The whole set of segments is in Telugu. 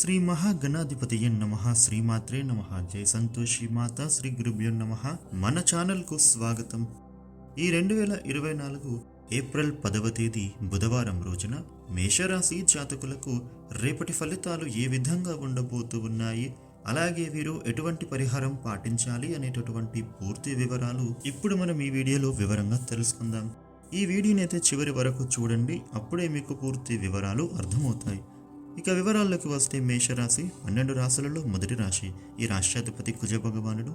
శ్రీ మహాగణాధిపతి నమ శ్రీమాత్రే నమ జయ సంతోషి మాత శ్రీ గురుభ్యో నమ మన ఛానల్కు స్వాగతం. ఈ రెండు వేల ఇరవై నాలుగు ఏప్రిల్ పదవ తేదీ బుధవారం రోజున మేషరాశి జాతకులకు రేపటి ఫలితాలు ఏ విధంగా ఉండబోతూ ఉన్నాయి అలాగే వీరు ఎటువంటి పరిహారం పాటించాలి అనేటటువంటి పూర్తి వివరాలు ఇప్పుడు మనం ఈ వీడియోలో వివరంగా తెలుసుకుందాం. ఈ వీడియోని అయితే చివరి వరకు చూడండి అప్పుడే మీకు పూర్తి వివరాలు అర్థమవుతాయి. ఇక వివరాల్లోకి వస్తే మేషరాశి పన్నెండు రాశులలో మొదటి రాశి. ఈ రాష్ట్రాధిపతి కుజ భగవానుడు.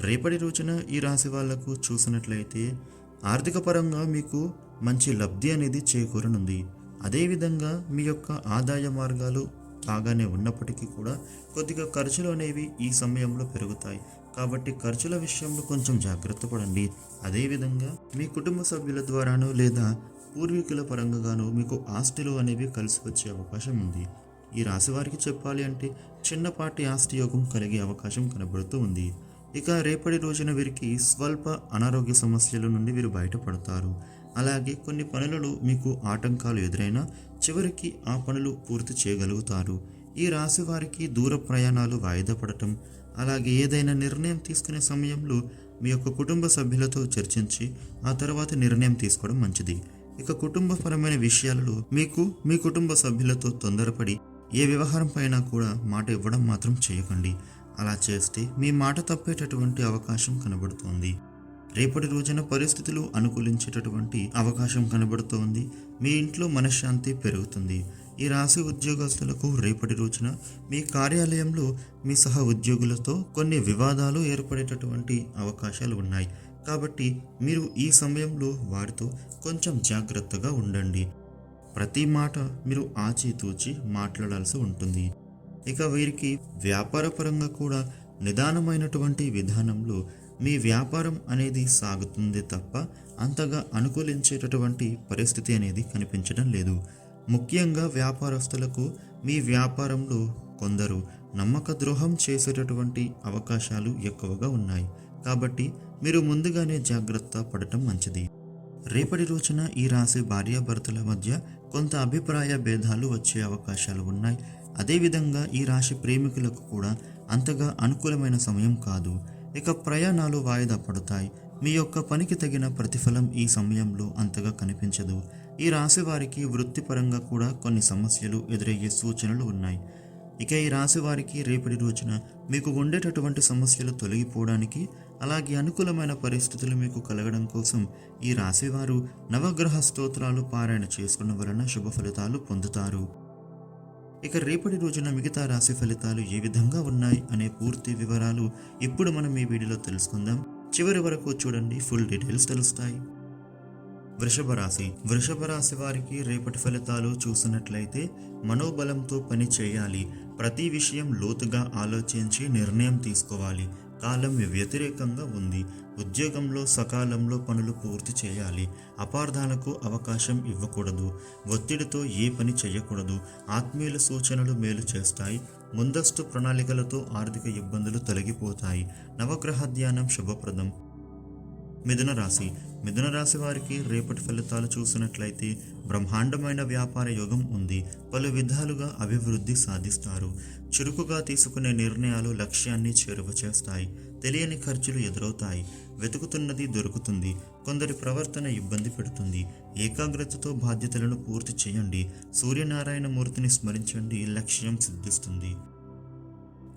రేపటి రోజున ఈ రాశి వాళ్ళకు చూసినట్లయితే ఆర్థిక పరంగా మీకు మంచి లబ్ధి అనేది చేకూరనుంది. అదేవిధంగా మీ యొక్క ఆదాయ మార్గాలు బాగానే ఉన్నప్పటికీ కూడా కొద్దిగా ఖర్చులు అనేవి ఈ సమయంలో పెరుగుతాయి. కాబట్టి ఖర్చుల విషయంలో కొంచెం జాగ్రత్త పడండి. అదేవిధంగా మీ కుటుంబ సభ్యుల ద్వారాను లేదా పూర్వీకుల పరంగాను మీకు ఆస్తులు అనేవి కలిసి వచ్చే అవకాశం ఉంది. ఈ రాశి వారికి చెప్పాలి అంటే చిన్నపాటి ఆస్తి యోగం కలిగే అవకాశం కనబడుతూ ఉంది. ఇక రేపటి రోజున వీరికి స్వల్ప అనారోగ్య సమస్యల నుండి వీరు బయటపడతారు. అలాగే కొన్ని పనులలో మీకు ఆటంకాలు ఎదురైనా చివరికి ఆ పనులు పూర్తి చేయగలుగుతారు. ఈ రాశి వారికి దూర ప్రయాణాలు వాయిదా పడటం అలాగే ఏదైనా నిర్ణయం తీసుకునే సమయంలో మీ యొక్క కుటుంబ సభ్యులతో చర్చించి ఆ తర్వాత నిర్ణయం తీసుకోవడం మంచిది. ఇక కుటుంబపరమైన విషయాలలో మీకు మీ కుటుంబ సభ్యులతో తొందరపడి ఏ వ్యవహారం పైన కూడా మాట ఇవ్వడం మాత్రం చేయకండి. అలా చేస్తే మీ మాట తప్పేటటువంటి అవకాశం కనబడుతోంది. రేపటి రోజున పరిస్థితులు అనుకూలించేటటువంటి అవకాశం కనబడుతోంది. మీ ఇంట్లో మనశ్శాంతి పెరుగుతుంది. ఈ రాశి ఉద్యోగస్తులకు రేపటి రోజున మీ కార్యాలయంలో మీ సహ ఉద్యోగులతో కొన్ని వివాదాలు ఏర్పడేటటువంటి అవకాశాలు ఉన్నాయి. కాబట్టి మీరు ఈ సమయంలో వారితో కొంచెం జాగ్రత్తగా ఉండండి. ప్రతి మాట మీరు ఆచితూచి మాట్లాడాల్సి ఉంటుంది. ఇక వీరికి వ్యాపారపరంగా కూడా నిదానమైనటువంటి విధానంలో మీ వ్యాపారం అనేది సాగుతుంది తప్ప అంతగా అనుకూలించేటటువంటి పరిస్థితి అనేది కనిపించడం లేదు. ముఖ్యంగా వ్యాపారస్తులకు మీ వ్యాపారంలో కొందరు నమ్మక ద్రోహం చేసేటటువంటి అవకాశాలు ఎక్కువగా ఉన్నాయి. కాబట్టి మీరు ముందుగానే జాగ్రత్త పడటం మంచిది. రేపటి రోజున ఈ రాశి భార్యాభర్తల మధ్య కొంత అభిప్రాయ భేదాలు వచ్చే అవకాశాలు ఉన్నాయి. అదేవిధంగా ఈ రాశి ప్రేమికులకు కూడా అంతగా అనుకూలమైన సమయం కాదు. ఇక ప్రయాణాలు వాయిదా పడతాయి. మీ యొక్క పనికి తగిన ప్రతిఫలం ఈ సమయంలో అంతగా కనిపించదు. ఈ రాశి వారికి వృత్తిపరంగా కూడా కొన్ని సమస్యలు ఎదురయ్యే సూచనలు ఉన్నాయి. ఇక ఈ రాశి వారికి రేపటి రోజున మీకు ఉండేటటువంటి సమస్యలు తొలగిపోవడానికి అలాగే అనుకూలమైన పరిస్థితులు మీకు కలగడం కోసం ఈ రాశివారు నవగ్రహ స్తోత్రాలు పారాయణ చేసుకున్న వలన శుభ ఫలితాలు పొందుతారు. ఇక రేపటి రోజున మిగతా రాశి ఫలితాలు ఏ విధంగా ఉన్నాయి అనే పూర్తి వివరాలు ఇప్పుడు మనం ఈ వీడియోలో తెలుసుకుందాం. చివరి వరకు చూడండి ఫుల్ డీటెయిల్స్ తెలుస్తాయి. వృషభ రాశి. వృషభ రాశి వారికి రేపటి ఫలితాలు చూసినట్లయితే మనోబలంతో పని చేయాలి. ప్రతి విషయం లోతుగా ఆలోచించి నిర్ణయం తీసుకోవాలి. కాలం వ్యతిరేకంగా ఉంది. ఉద్యోగంలో సకాలంలో పనులు పూర్తి చేయాలి. అపార్థాలకు అవకాశం ఇవ్వకూడదు. ఒత్తిడితో ఏ పని చేయకూడదు. ఆత్మీయుల సూచనలు మేలు చేస్తాయి. ముందస్తు ప్రణాళికలతో ఆర్థిక ఇబ్బందులు తొలగిపోతాయి. నవగ్రహ ధ్యానం శుభప్రదం. మిథున రాశి. మిథున రాశి వారికి రేపటి ఫలితాలు చూసినట్లయితే బ్రహ్మాండమైన వ్యాపార యోగం ఉంది. పలు విధాలుగా అభివృద్ధి సాధిస్తారు. చురుకుగా తీసుకునే నిర్ణయాలు లక్ష్యాన్ని చేరువ చేస్తాయి. తెలియని ఖర్చులు ఎదురవుతాయి. వెతుకుతున్నది దొరుకుతుంది. కొందరి ప్రవర్తన ఇబ్బంది పెడుతుంది. ఏకాగ్రతతో బాధ్యతలను పూర్తి చేయండి. సూర్యనారాయణ మూర్తిని స్మరించండి. లక్ష్యం సిద్ధిస్తుంది.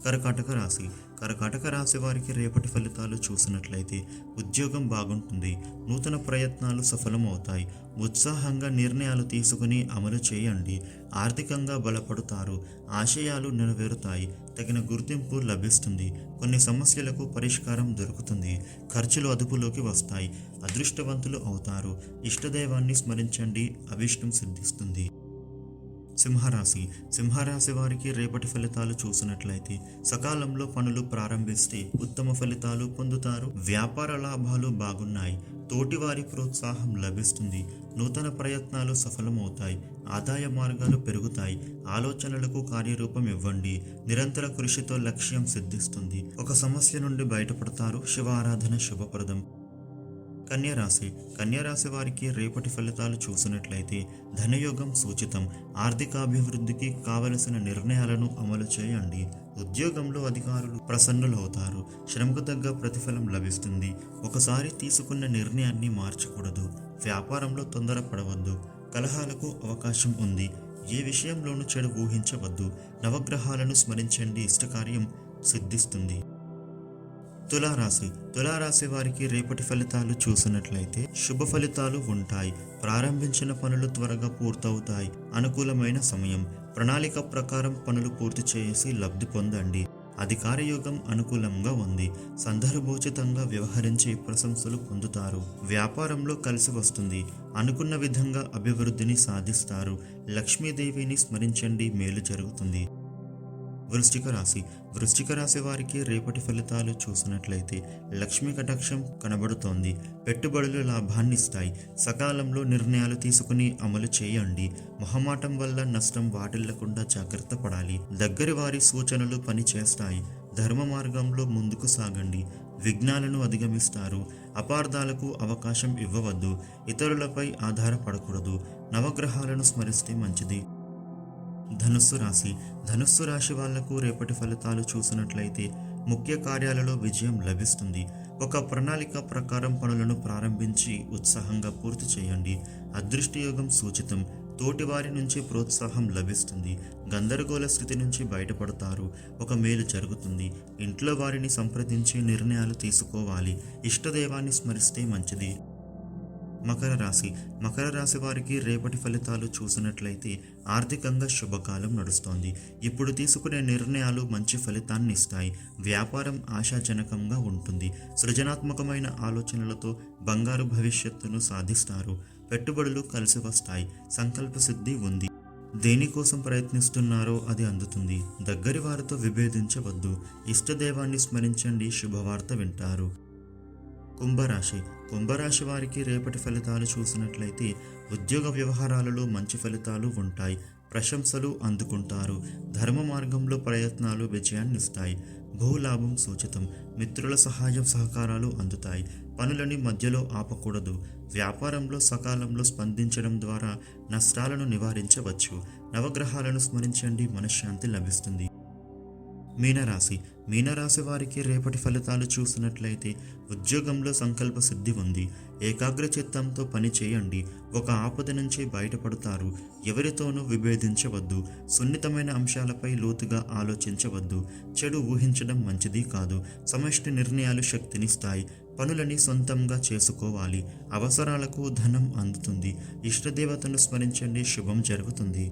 కర్కాటక రాశి. కర్కాటక రాశి వారికి రేపటి ఫలితాలు చూసినట్లయితే ఉద్యోగం బాగుంటుంది. నూతన ప్రయత్నాలు సఫలమవుతాయి. ఉత్సాహంగా నిర్ణయాలు తీసుకుని అమలు చేయండి. ఆర్థికంగా బలపడతారు. ఆశయాలు నెరవేరుతాయి. తగిన గుర్తింపు లభిస్తుంది. కొన్ని సమస్యలకు పరిష్కారం దొరుకుతుంది. ఖర్చులు అదుపులోకి వస్తాయి. అదృష్టవంతులు అవుతారు. ఇష్టదైవాన్ని స్మరించండి. అభిష్టం సిద్ధిస్తుంది. సింహరాశి. సింహరాశి వారికి రేపటి ఫలితాలు చూసినట్లయితే సకాలంలో పనులు ప్రారంభిస్తే ఉత్తమ ఫలితాలు పొందుతారు. వ్యాపార లాభాలు బాగున్నాయి. తోటివారి ప్రోత్సాహం లభిస్తుంది. నూతన ప్రయత్నాలు సఫలమవుతాయి. ఆదాయ మార్గాలు పెరుగుతాయి. ఆలోచనలకు కార్యరూపం ఇవ్వండి. నిరంతర కృషితో లక్ష్యం సిద్ధిస్తుంది. ఒక సమస్య నుండి బయటపడతారు. శివ ఆరాధన శుభప్రదం. కన్యరాశి. కన్యరాశి వారికి రేపటి ఫలితాలు చూసినట్లయితే ధనయోగం సూచితం. ఆర్థికాభివృద్ధికి కావలసిన నిర్ణయాలను అమలు చేయండి. ఉద్యోగంలో అధికారులు ప్రసన్నులవుతారు. శ్రమకు తగ్గ ప్రతిఫలం లభిస్తుంది. ఒకసారి తీసుకున్న నిర్ణయాన్ని మార్చకూడదు. వ్యాపారంలో తొందరపడవద్దు. కలహాలకు అవకాశం ఉంది. ఏ విషయంలోనూ చెడు ఊహించవద్దు. నవగ్రహాలను స్మరించండి. ఇష్టకార్యం సిద్ధిస్తుంది. తులారాశి. తులారాశి వారికి రేపటి ఫలితాలు చూసినట్లయితే శుభ ఫలితాలు ఉంటాయి. ప్రారంభించిన పనులు త్వరగా పూర్తవుతాయి. అనుకూలమైన సమయం. ప్రణాళిక ప్రకారం పనులు పూర్తి చేసి లబ్ధి పొందండి. అధికార యోగం అనుకూలంగా ఉంది. సందర్భోచితంగా వ్యవహరించే ప్రశంసలు పొందుతారు. వ్యాపారంలో కలిసి వస్తుంది. అనుకున్న విధంగా అభివృద్ధిని సాధిస్తారు. లక్ష్మీదేవిని స్మరించండి. మేలు జరుగుతుంది. వృశ్చిక రాశి. వృశ్చిక రాశి వారికి రేపటి ఫలితాలు చూసినట్లయితే లక్ష్మి కటాక్షం కనబడుతోంది. పెట్టుబడులు లాభాన్నిస్తాయి. సకాలంలో నిర్ణయాలు తీసుకుని అమలు చేయండి. మొహమాటం వల్ల నష్టం వాటిల్లకుండా జాగ్రత్త పడాలి. దగ్గరి వారి సూచనలు పనిచేస్తాయి. ధర్మ మార్గంలో ముందుకు సాగండి. విఘ్నాలను అధిగమిస్తారు. అపార్థాలకు అవకాశం ఇవ్వవద్దు. ఇతరులపై ఆధారపడకూడదు. నవగ్రహాలను స్మరిస్తే మంచిది. ధనుస్సు రాశి. ధనుస్సు రాశి వాళ్ళకు రేపటి ఫలితాలు చూసినట్లయితే ముఖ్య కార్యాలలో విజయం లభిస్తుంది. ఒక ప్రణాళిక ప్రకారం పనులను ప్రారంభించి ఉత్సాహంగా పూర్తి చేయండి. అదృష్టయోగం సూచితం. తోటివారి నుంచి ప్రోత్సాహం లభిస్తుంది. గందరగోళ స్థితి నుంచి బయటపడతారు. ఒక మేలు జరుగుతుంది. ఇంట్లో వారిని సంప్రదించి నిర్ణయాలు తీసుకోవాలి. ఇష్టదైవాన్ని స్మరిస్తే మంచిది. మకర రాశి. మకర రాశి వారికి రేపటి ఫలితాలు చూసినట్లయితే ఆర్థికంగా శుభకాలం నడుస్తోంది. ఇప్పుడు తీసుకునే నిర్ణయాలు మంచి ఫలితాన్ని ఇస్తాయి. వ్యాపారం ఆశాజనకంగా ఉంటుంది. సృజనాత్మకమైన ఆలోచనలతో బంగారు భవిష్యత్తును సాధిస్తారు. పెట్టుబడులు కలిసి వస్తాయి. సంకల్ప సిద్ధి ఉంది. దేనికోసం ప్రయత్నిస్తున్నారో అది అందుతుంది. దగ్గరి వారితో విభేదించవద్దు. ఇష్టదైవాన్ని స్మరించండి. శుభవార్త వింటారు. కుంభరాశి. కుంభరాశి వారికి రేపటి ఫలితాలు చూసినట్లయితే ఉద్యోగ వ్యవహారాలలో మంచి ఫలితాలు ఉంటాయి. ప్రశంసలు అందుకుంటారు. ధర్మ మార్గంలో ప్రయత్నాలు విజయాన్నిస్తాయి భూలాభం సూచితం. మిత్రుల సహాయం సహకారాలు అందుతాయి. పనులని మధ్యలో ఆపకూడదు. వ్యాపారంలో సకాలంలో స్పందించడం ద్వారా నష్టాలను నివారించవచ్చు. నవగ్రహాలను స్మరించండి. మనశ్శాంతి లభిస్తుంది. మీనరాశి. మీనరాశి వారికి రేపటి ఫలితాలు చూసినట్లయితే ఉద్యోగంలో సంకల్ప సిద్ధి ఉంది. ఏకాగ్ర చిత్తంతో పని చేయండి. ఒక ఆపద నుంచి బయటపడతారు. ఎవరితోనూ విభేదించవద్దు. సున్నితమైన అంశాలపై లోతుగా ఆలోచించవద్దు. చెడు ఊహించడం మంచిది కాదు. సమష్టి నిర్ణయాలు శక్తినిస్తాయి. పనులని సొంతంగా చేసుకోవాలి. అవసరాలకు ధనం అందుతుంది. ఇష్టదేవతను స్మరించండి. శుభం జరుగుతుంది.